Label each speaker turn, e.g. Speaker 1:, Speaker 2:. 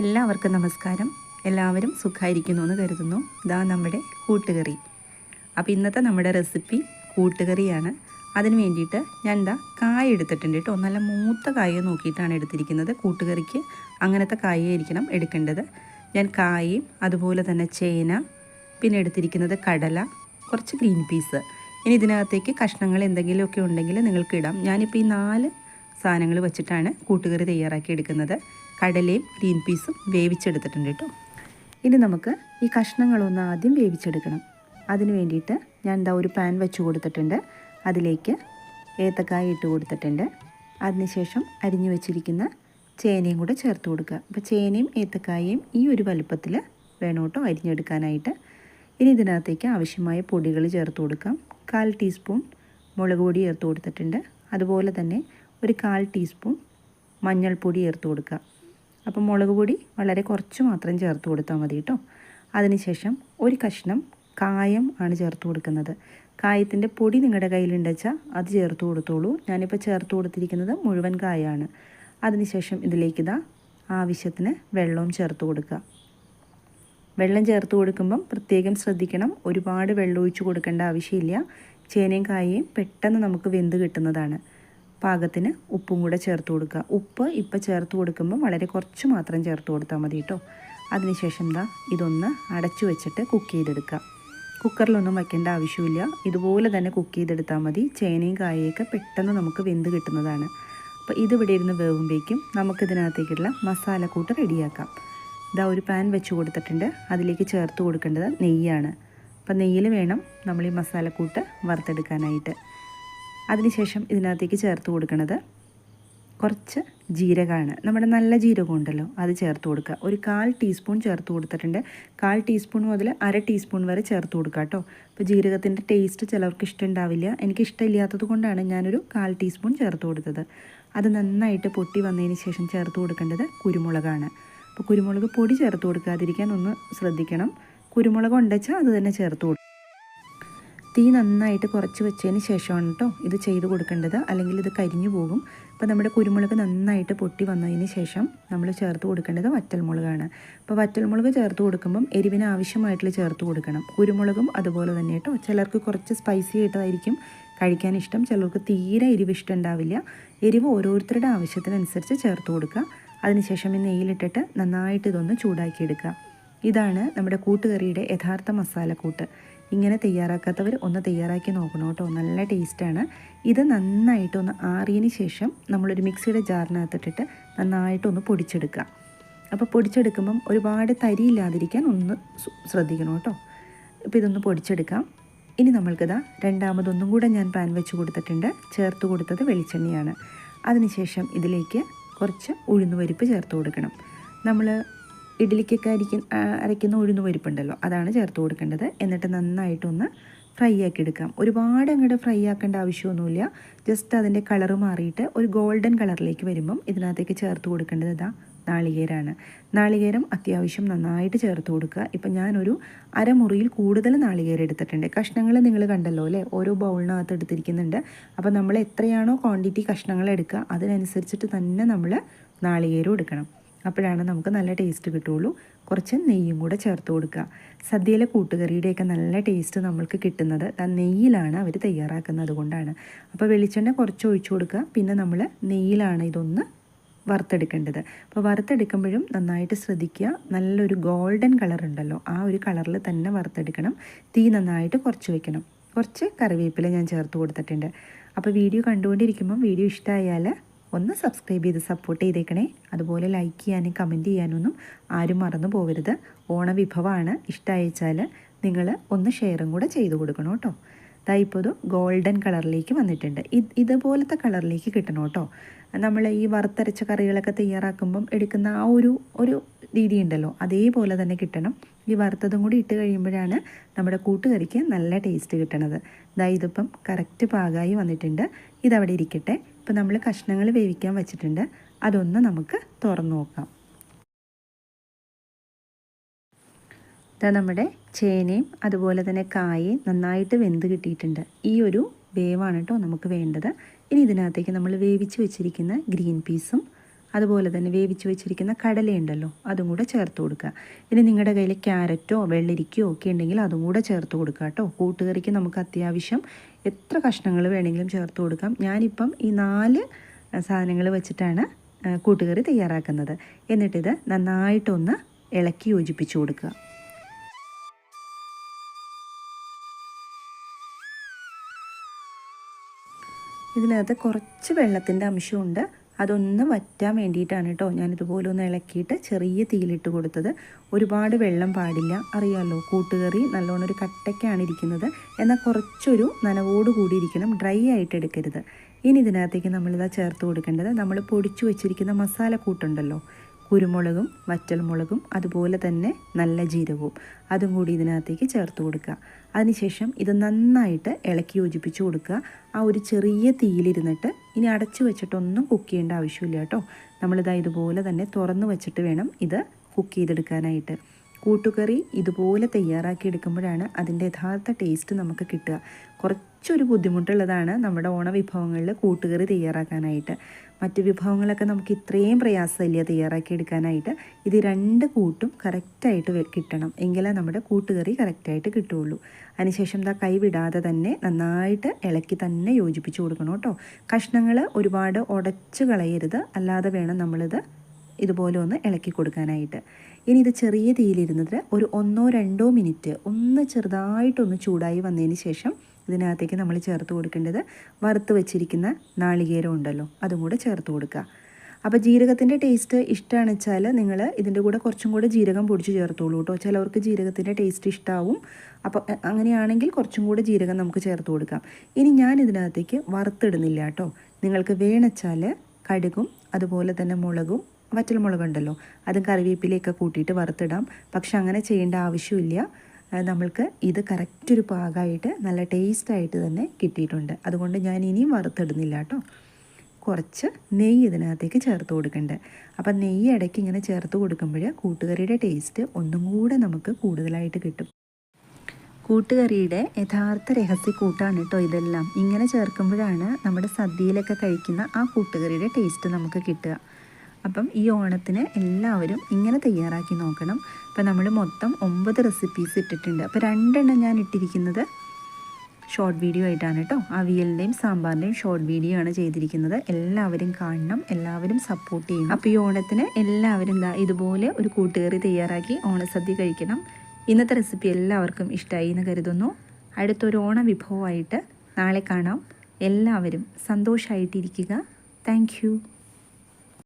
Speaker 1: എല്ലാവർക്കും നമസ്കാരം. എല്ലാവരും സുഖമായിരിക്കുന്നു എന്ന് കരുതുന്നു. ഇതാ നമ്മുടെ കൂട്ടുകറി. അപ്പോൾ ഇന്നത്തെ നമ്മുടെ റെസിപ്പി കൂട്ടുകറിയാണ്. അതിന് വേണ്ടിയിട്ട് ഞാൻ എന്താ കായ എടുത്തിട്ടുണ്ട് കേട്ടോ. നല്ല മൂത്ത കായ നോക്കിയിട്ടാണ് എടുത്തിരിക്കുന്നത്. കൂട്ടുകറിക്ക് അങ്ങനത്തെ കായായിരിക്കണം എടുക്കേണ്ടത്. ഞാൻ കായയും അതുപോലെ തന്നെ ചേന പിന്നെ എടുത്തിരിക്കുന്നത് കടല കുറച്ച് ഗ്രീൻ പീസ്. ഇനി ഇതിനകത്തേക്ക് കഷ്ണങ്ങൾ എന്തെങ്കിലുമൊക്കെ ഉണ്ടെങ്കിൽ നിങ്ങൾക്ക് ഇടാം. ഞാനിപ്പോൾ ഈ നാല് സാധനങ്ങൾ വെച്ചിട്ടാണ് കൂട്ടുകറി തയ്യാറാക്കി എടുക്കുന്നത്. കടലയും ഗ്രീൻ പീസും വേവിച്ചെടുത്തിട്ടുണ്ട് കേട്ടോ. ഇനി നമുക്ക് ഈ കഷ്ണങ്ങളൊന്ന് ആദ്യം വേവിച്ചെടുക്കണം. അതിന് വേണ്ടിയിട്ട് ഞാൻ എന്താ ഒരു പാൻ വെച്ച് കൊടുത്തിട്ടുണ്ട്. അതിലേക്ക് ഏത്തക്കായ ഇട്ട് കൊടുത്തിട്ടുണ്ട്. അതിനുശേഷം അരിഞ്ഞു വെച്ചിരിക്കുന്ന ചേനയും കൂടെ ചേർത്ത് കൊടുക്കുക. അപ്പോൾ ചേനയും ഏത്തക്കായയും ഈ ഒരു വലുപ്പത്തിൽ വേണം കേട്ടോ അരിഞ്ഞെടുക്കാനായിട്ട്. ഇനി ഇതിനകത്തേക്ക് ആവശ്യമായ പൊടികൾ ചേർത്ത് കൊടുക്കാം. കാൽ ടീസ്പൂൺ മുളക് പൊടി ചേർത്ത് കൊടുത്തിട്ടുണ്ട്. അതുപോലെ തന്നെ ഒരു കാൽ ടീസ്പൂൺ മഞ്ഞൾപ്പൊടി ചേർത്ത് കൊടുക്കുക. അപ്പം മുളക് പൊടി വളരെ കുറച്ച് മാത്രം ചേർത്ത് കൊടുത്താൽ മതി കേട്ടോ. അതിനുശേഷം ഒരു കഷ്ണം കായം ആണ് ചേർത്ത് കൊടുക്കുന്നത്. കായത്തിന്റെ പൊടി നിങ്ങളുടെ കയ്യിലുണ്ടെച്ചാൽ അത് ചേർത്ത് കൊടുത്തോളൂ. ഞാനിപ്പോൾ ചേർത്ത് കൊടുത്തിരിക്കുന്നത് മുഴുവൻ കായാണ്. അതിനുശേഷം ഇതിലേക്ക് ഇതാ ആവശ്യത്തിന് വെള്ളവും ചേർത്ത് കൊടുക്കുക. വെള്ളം ചേർത്ത് കൊടുക്കുമ്പം പ്രത്യേകം ശ്രദ്ധിക്കണം. ഒരുപാട് വെള്ളം ഒഴിച്ച് കൊടുക്കേണ്ട ആവശ്യമില്ല. ചേനയും കായയും പെട്ടെന്ന് നമുക്ക് വെന്ത് കിട്ടുന്നതാണ്. പാകത്തിന് ഉപ്പും കൂടെ ചേർത്ത് കൊടുക്കുക. ഉപ്പ് ഇപ്പം ചേർത്ത് കൊടുക്കുമ്പോൾ വളരെ കുറച്ച് മാത്രം ചേർത്ത് കൊടുത്താൽ മതി കേട്ടോ. അതിനുശേഷം എന്താ ഇതൊന്ന് അടച്ചു വെച്ചിട്ട് കുക്ക് ചെയ്തെടുക്കുക. കുക്കറിലൊന്നും വയ്ക്കേണ്ട ആവശ്യമില്ല. ഇതുപോലെ തന്നെ കുക്ക് ചെയ്തെടുത്താൽ മതി. ചേനയും കായയൊക്കെ പെട്ടെന്ന് നമുക്ക് വെന്ത് കിട്ടുന്നതാണ്. അപ്പോൾ ഇതിവിടെ ഇരുന്ന് വേവുമ്പോഴേക്കും നമുക്കിതിനകത്തേക്കുള്ള മസാലക്കൂട്ട് റെഡിയാക്കാം. ഇതാ ഒരു പാൻ വെച്ച് കൊടുത്തിട്ടുണ്ട്. അതിലേക്ക് ചേർത്ത് കൊടുക്കേണ്ടത് നെയ്യാണ്. അപ്പം നെയ്യിൽ വേണം നമ്മൾ ഈ മസാലക്കൂട്ട് വറുത്തെടുക്കാനായിട്ട്. അതിനുശേഷം ഇതിനകത്തേക്ക് ചേർത്ത് കൊടുക്കുന്നത് കുറച്ച് ജീരകമാണ്. നമ്മുടെ നല്ല ജീരകം ഉണ്ടല്ലോ അത് ചേർത്ത് കൊടുക്കുക. ഒരു കാൽ ടീസ്പൂൺ ചേർത്ത് കൊടുത്തിട്ടുണ്ട്. കാൽ ടീസ്പൂൺ മുതൽ അര ടീസ്പൂൺ വരെ ചേർത്ത് കൊടുക്കുക കേട്ടോ. അപ്പോൾ ജീരകത്തിന്റെ ടേസ്റ്റ് ചിലർക്ക് ഇഷ്ടമുണ്ടാവില്ല. എനിക്ക് ഇഷ്ടമില്ലാത്തത് കൊണ്ടാണ് ഞാനൊരു കാൽ ടീസ്പൂൺ ചേർത്ത് കൊടുത്തത്. അത് നന്നായിട്ട് പൊട്ടി വന്നതിന് ശേഷം ചേർത്ത് കൊടുക്കേണ്ടത് കുരുമുളകാണ്. അപ്പോൾ കുരുമുളക് പൊടി ചേർത്ത് കൊടുക്കാതിരിക്കാൻ ഒന്ന് ശ്രദ്ധിക്കണം. കുരുമുളക് ഉണ്ടെച്ചാൽ അത് തന്നെ ചേർത്ത് കൊടുക്കും തീ നന്നായിട്ട് കുറച്ച് വെച്ചതിന് ശേഷമാണ് കേട്ടോ ഇത് ചെയ്ത് കൊടുക്കേണ്ടത്. അല്ലെങ്കിൽ ഇത് കരിഞ്ഞു പോകും. അപ്പോൾ നമ്മുടെ കുരുമുളക് നന്നായിട്ട് പൊട്ടി വന്നതിന് ശേഷം നമ്മൾ ചേർത്ത് കൊടുക്കേണ്ടത് വറ്റൽമുളകാണ്. അപ്പോൾ വറ്റൽമുളക് ചേർത്ത് കൊടുക്കുമ്പം എരിവിന് ആവശ്യമായിട്ടുള്ള ചേർത്ത് കൊടുക്കണം. കുരുമുളകും അതുപോലെ തന്നെ കേട്ടോ ചിലർക്ക് കുറച്ച് സ്പൈസി ആയിട്ടായിരിക്കും കഴിക്കാൻ ഇഷ്ടം. ചിലർക്ക് തീരെ എരിവ് ഇഷ്ടം ഉണ്ടാവില്ല. എരിവ് ഓരോരുത്തരുടെ ആവശ്യത്തിനനുസരിച്ച് ചേർത്ത് കൊടുക്കുക. അതിനുശേഷം ഈ നെയ്യിലിട്ടിട്ട് നന്നായിട്ട് ഇതൊന്ന് ചൂടാക്കിയെടുക്കുക. ഇതാണ് നമ്മുടെ കൂട്ടുകറിയുടെ യഥാർത്ഥ മസാലക്കൂട്ട്. ഇങ്ങനെ തയ്യാറാക്കാത്തവർ ഒന്ന് തയ്യാറാക്കി നോക്കണം കേട്ടോ. നല്ല ടേസ്റ്റാണ്. ഇത് നന്നായിട്ടൊന്ന് ആറിയതിന് ശേഷം നമ്മളൊരു മിക്സിയുടെ ജാറിനകത്തിട്ടിട്ട് നന്നായിട്ടൊന്ന് പൊടിച്ചെടുക്കുക. അപ്പോൾ പൊടിച്ചെടുക്കുമ്പം ഒരുപാട് തരി ഇല്ലാതിരിക്കാൻ ഒന്ന് ശ്രദ്ധിക്കണം കേട്ടോ. ഇപ്പോൾ ഇതൊന്ന് പൊടിച്ചെടുക്കാം. ഇനി നമ്മൾക്കിതാ രണ്ടാമതൊന്നും കൂടെ ഞാൻ പാൻ വെച്ച് കൊടുത്തിട്ടുണ്ട്. ചേർത്ത് കൊടുത്തത് വെളിച്ചെണ്ണയാണ്. അതിനുശേഷം ഇതിലേക്ക് കുറച്ച് ഉഴുന്നുപരിപ്പ് ചേർത്ത് കൊടുക്കണം. നമ്മൾ ഇഡ്ഡലിക്കൊക്കെ അരിക്ക അരയ്ക്കുന്ന ഉഴുന്ന് പരിപ്പുണ്ടല്ലോ അതാണ് ചേർത്ത് കൊടുക്കേണ്ടത്. എന്നിട്ട് നന്നായിട്ടൊന്ന് ഫ്രൈ ആക്കി എടുക്കാം. ഒരുപാട് അങ്ങോട്ട് ഫ്രൈ ആക്കേണ്ട ആവശ്യമൊന്നുമില്ല. ജസ്റ്റ് അതിന്റെ കളറ് മാറിയിട്ട് ഒരു ഗോൾഡൻ കളറിലേക്ക് വരുമ്പം ഇതിനകത്തേക്ക് ചേർത്ത് കൊടുക്കേണ്ടത് ഇതാ നാളികേരമാണ് നാളികേരം അത്യാവശ്യം നന്നായിട്ട് ചേർത്ത് കൊടുക്കുക. ഇപ്പം ഞാനൊരു അരമുറിയിൽ കൂടുതൽ നാളികേരം എടുത്തിട്ടുണ്ട്. കഷ്ണങ്ങൾ നിങ്ങൾ കണ്ടല്ലോ അല്ലേ? ഓരോ ബൗളിനകത്ത് എടുത്തിരിക്കുന്നുണ്ട്. അപ്പോൾ നമ്മൾ എത്രയാണോ ക്വാണ്ടിറ്റി കഷ്ണങ്ങൾ എടുക്കുക അതിനനുസരിച്ചിട്ട് തന്നെ നമ്മൾ നാളികേരം എടുക്കണം. അപ്പോഴാണ് നമുക്ക് നല്ല ടേസ്റ്റ് കിട്ടുള്ളൂ കുറച്ച് നെയ്യും കൂടെ ചേർത്ത് കൊടുക്കുക. സദ്യയിലെ കൂട്ടുകറിയുടെയൊക്കെ നല്ല ടേസ്റ്റ് നമ്മൾക്ക് കിട്ടുന്നത് നെയ്യിലാണ് അവർ തയ്യാറാക്കുന്നത് കൊണ്ടാണ്. അപ്പോൾ വെളിച്ചെണ്ണ കുറച്ച് ഒഴിച്ചു കൊടുക്കുക. പിന്നെ നമ്മൾ നെയ്യിലാണ് ഇതൊന്ന് വറുത്തെടുക്കേണ്ടത്. അപ്പോൾ വറുത്തെടുക്കുമ്പോഴും നന്നായിട്ട് ശ്രദ്ധിക്കുക. നല്ലൊരു ഗോൾഡൻ കളർ ഉണ്ടല്ലോ ആ ഒരു കളറിൽ തന്നെ വറുത്തെടുക്കണം. തീ നന്നായിട്ട് കുറച്ച് വെക്കണം. കുറച്ച് കറിവേപ്പില ഞാൻ ചേർത്ത് കൊടുത്തിട്ടുണ്ട്. അപ്പോൾ വീഡിയോ കണ്ടുകൊണ്ടിരിക്കുമ്പം വീഡിയോ ഇഷ്ടമായാൽ ഒന്ന് സബ്സ്ക്രൈബ് ചെയ്ത് സപ്പോർട്ട് ചെയ്തേക്കണേ. അതുപോലെ ലൈക്ക് ചെയ്യാനും കമന്റ് ചെയ്യാനൊന്നും ആരും മറന്നു പോകരുത്. ഓണവിഭവമാണ് ഇഷ്ടമയച്ചാൽ നിങ്ങൾ ഒന്ന് ഷെയറും കൂടെ ചെയ്ത് കൊടുക്കണം കേട്ടോ. ഇതാ ഇപ്പോൾ ഒരു ഗോൾഡൻ കളറിലേക്ക് വന്നിട്ടുണ്ട്. ഇത് ഇതുപോലത്തെ കളറിലേക്ക് കിട്ടണം കേട്ടോ. നമ്മൾ ഈ വറുത്തരച്ച കറികളൊക്കെ തയ്യാറാക്കുമ്പം എടുക്കുന്ന ആ ഒരു ഒരു രീതി ഉണ്ടല്ലോ. അതേപോലെ തന്നെ കിട്ടണം. ഈ വറുത്തതും കൂടി ഇട്ട് കഴിയുമ്പോഴാണ് നമ്മുടെ കൂട്ടുകറിക്ക് നല്ല ടേസ്റ്റ് കിട്ടണത്. ഇതാ ഇതിപ്പം കറക്റ്റ് പാകമായി വന്നിട്ടുണ്ട്. ഇതവിടെ ഇരിക്കട്ടെ. ഇപ്പം നമ്മൾ കഷ്ണങ്ങൾ വേവിക്കാൻ വെച്ചിട്ടുണ്ട്. അതൊന്ന് നമുക്ക് തുറന്നു നോക്കാം. ഇതാ നമ്മുടെ ചേനയും അതുപോലെ തന്നെ കായയും നന്നായിട്ട് വെന്ത് കിട്ടിയിട്ടുണ്ട്. ഈ ഒരു വേവാണ് കേട്ടോ നമുക്ക് വേണ്ടത്. ഇനി ഇതിനകത്തേക്ക് നമ്മൾ വേവിച്ച് വെച്ചിരിക്കുന്ന ഗ്രീൻ പീസും അതുപോലെ തന്നെ വേവിച്ച് വെച്ചിരിക്കുന്ന കടലയുണ്ടല്ലോ അതും കൂടെ ചേർത്ത് കൊടുക്കുക. ഇനി നിങ്ങളുടെ കയ്യിൽ ക്യാരറ്റോ വെള്ളരിക്കയോ ഒക്കെ ഉണ്ടെങ്കിൽ അതും കൂടെ ചേർത്ത് കൊടുക്കുക കേട്ടോ. കൂട്ടുകറിക്ക് നമുക്ക് അത്യാവശ്യം എത്ര കഷ്ണങ്ങൾ വേണമെങ്കിലും ചേർത്ത് കൊടുക്കാം. ഞാനിപ്പം ഈ നാല് സാധനങ്ങൾ വെച്ചിട്ടാണ് കൂട്ടുകറി തയ്യാറാക്കുന്നത്. എന്നിട്ടിത് നന്നായിട്ടൊന്ന് ഇളക്കി യോജിപ്പിച്ച് കൊടുക്കുക. ഇതിനകത്ത് കുറച്ച് വെള്ളത്തിന്റെ അംശമുണ്ട്. അതൊന്ന് വറ്റാൻ വേണ്ടിയിട്ടാണ് കേട്ടോ ഞാനിതുപോലെ ഒന്ന് ഇളക്കിയിട്ട് ചെറിയ തീയിലിട്ട് കൊടുത്തത്. ഒരുപാട് വെള്ളം പാടില്ല അറിയാമല്ലോ കൂട്ടുകറി നല്ലോണം ഒരു കട്ടയ്ക്കാണ് ഇരിക്കുന്നത്. എന്നാൽ കുറച്ചൊരു നനവോട് കൂടി ഇരിക്കണം ഡ്രൈ ആയിട്ട് എടുക്കരുത്. ഇനി ഇതിനകത്തേക്ക് നമ്മളിതാ ചേർത്ത് കൊടുക്കേണ്ടത് നമ്മൾ പൊടിച്ചു വെച്ചിരിക്കുന്ന മസാല കൂട്ടുണ്ടല്ലോ കുരുമുളകും വറ്റൽമുളകും അതുപോലെ തന്നെ നല്ല ജീരകവും. അതും കൂടി ഇതിനകത്തേക്ക് ചേർത്ത് കൊടുക്കുക. അതിനുശേഷം ഇത് നന്നായിട്ട് ഇളക്കി യോജിപ്പിച്ച് കൊടുക്കുക. ആ ഒരു ചെറിയ തീയിലിരുന്നിട്ട് ഇനി അടച്ചു വെച്ചിട്ടൊന്നും കുക്ക് ചെയ്യേണ്ട ആവശ്യമില്ല കേട്ടോ. നമ്മളിതാ ഇതുപോലെ തന്നെ തുറന്ന് വെച്ചിട്ട് വേണം ഇത് കുക്ക് ചെയ്തെടുക്കാനായിട്ട്. കൂട്ടുകറി ഇതുപോലെ തയ്യാറാക്കി എടുക്കുമ്പോഴാണ് അതിന്റെ യഥാർത്ഥ ടേസ്റ്റ് നമുക്ക് കിട്ടുക. കുറച്ചൊരു ബുദ്ധിമുട്ടുള്ളതാണ് നമ്മുടെ ഓണവിഭവങ്ങളിൽ കൂട്ടുകറി തയ്യാറാക്കാനായിട്ട്. മറ്റ് വിഭവങ്ങളൊക്കെ നമുക്ക് ഇത്രയും പ്രയാസമില്ല തയ്യാറാക്കി എടുക്കാനായിട്ട്. ഇത് രണ്ട് കൂട്ടും കറക്റ്റായിട്ട് കിട്ടണം. എങ്കിലേ നമ്മുടെ കൂട്ടുകറി കറക്റ്റായിട്ട് കിട്ടുള്ളൂ അതിനുശേഷം ദാ കൈ വിടാതെ തന്നെ നന്നായിട്ട് ഇളക്കി തന്നെ യോജിപ്പിച്ച് കൊടുക്കണം കേട്ടോ. കഷ്ണങ്ങൾ ഒരുപാട് ഉടച്ചു കളയരുത്. അല്ലാതെ വേണം നമ്മളിത് ഇതുപോലെ ഒന്ന് ഇളക്കി കൊടുക്കാനായിട്ട്. ഇനി ഇത് ചെറിയ തീയിലിരുന്നത് ഒരു ഒന്നോ രണ്ടോ മിനിറ്റ് ഒന്ന് ചെറുതായിട്ടൊന്ന് ചൂടായി വന്നതിന് ശേഷം ഇതിനകത്തേക്ക് നമ്മൾ ചേർത്ത് കൊടുക്കേണ്ടത് വറുത്ത് വെച്ചിരിക്കുന്ന നാളികേരം ഉണ്ടല്ലോ അതും കൂടെ ചേർത്ത് കൊടുക്കുക. അപ്പോൾ ജീരകത്തിന്റെ ടേസ്റ്റ് ഇഷ്ടമാണ് വെച്ചാൽ നിങ്ങൾ ഇതിന്റെ കൂടെ കുറച്ചും കൂടെ ജീരകം പൊടിച്ച് ചേർത്തോളൂ കേട്ടോ. ചിലവർക്ക് ജീരകത്തിന്റെ ടേസ്റ്റ് ഇഷ്ടമാവും അപ്പോൾ അങ്ങനെയാണെങ്കിൽ കുറച്ചും കൂടെ ജീരകം നമുക്ക് ചേർത്ത് കൊടുക്കാം. ഇനി ഞാൻ ഇതിനകത്തേക്ക് വറുത്തിടുന്നില്ല കേട്ടോ. നിങ്ങൾക്ക് വേണച്ചാൽ കടുകും അതുപോലെ തന്നെ മുളകും വറ്റൽമുളകുണ്ടല്ലോ അതും കറിവേപ്പിലയൊക്കെ കൂട്ടിയിട്ട് വറുത്തിടാം. പക്ഷെ അങ്ങനെ ചെയ്യേണ്ട ആവശ്യമില്ല. നമ്മൾക്ക് ഇത് കറക്റ്റ് ഒരു പാകമായിട്ട് നല്ല ടേസ്റ്റായിട്ട് തന്നെ കിട്ടിയിട്ടുണ്ട്. അതുകൊണ്ട് ഞാൻ ഇനിയും വറുത്തിടുന്നില്ല കേട്ടോ. കുറച്ച് നെയ്യ് ഇതിനകത്തേക്ക് ചേർത്ത് കൊടുക്കേണ്ടത് അപ്പം നെയ്യ് ഇടയ്ക്ക് ഇങ്ങനെ ചേർത്ത് കൊടുക്കുമ്പോൾ കൂട്ടുകറിയുടെ ടേസ്റ്റ് ഒന്നും കൂടെ നമുക്ക് കൂടുതലായിട്ട് കിട്ടും. കൂട്ടുകറിയുടെ യഥാർത്ഥ രഹസ്യ കൂട്ടാണ് കേട്ടോ ഇതെല്ലാം. ഇങ്ങനെ ചേർക്കുമ്പോഴാണ് നമ്മുടെ സദ്യയിലൊക്കെ കഴിക്കുന്ന ആ കൂട്ടുകറിയുടെ ടേസ്റ്റ് നമുക്ക് കിട്ടുക. അപ്പം ഈ ഓണത്തിന് എല്ലാവരും ഇങ്ങനെ തയ്യാറാക്കി നോക്കണം. അപ്പം നമ്മൾ മൊത്തം ഒമ്പത് റെസിപ്പീസ് ഇട്ടിട്ടുണ്ട്. അപ്പോൾ രണ്ടെണ്ണം ഞാൻ ഇട്ടിരിക്കുന്നത് ഷോർട്ട് വീഡിയോ ആയിട്ടാണ് കേട്ടോ. അവിയലിന്റെയും സാമ്പാറിന്റെയും ഷോർട്ട് വീഡിയോ ആണ് ചെയ്തിരിക്കുന്നത്. എല്ലാവരും കാണണം. എല്ലാവരും സപ്പോർട്ട് ചെയ്യണം. അപ്പോൾ ഈ ഓണത്തിന് എല്ലാവരും എന്താ ഇതുപോലെ ഒരു കൂട്ടുകറി തയ്യാറാക്കി ഓണസദ്യ കഴിക്കണം. ഇന്നത്തെ റെസിപ്പി എല്ലാവർക്കും ഇഷ്ടമായി എന്ന് കരുതുന്നു. അടുത്തൊരു ഓണ വിഭവമായിട്ട് നാളെ കാണാം. എല്ലാവരും സന്തോഷമായിട്ടിരിക്കുക താങ്ക്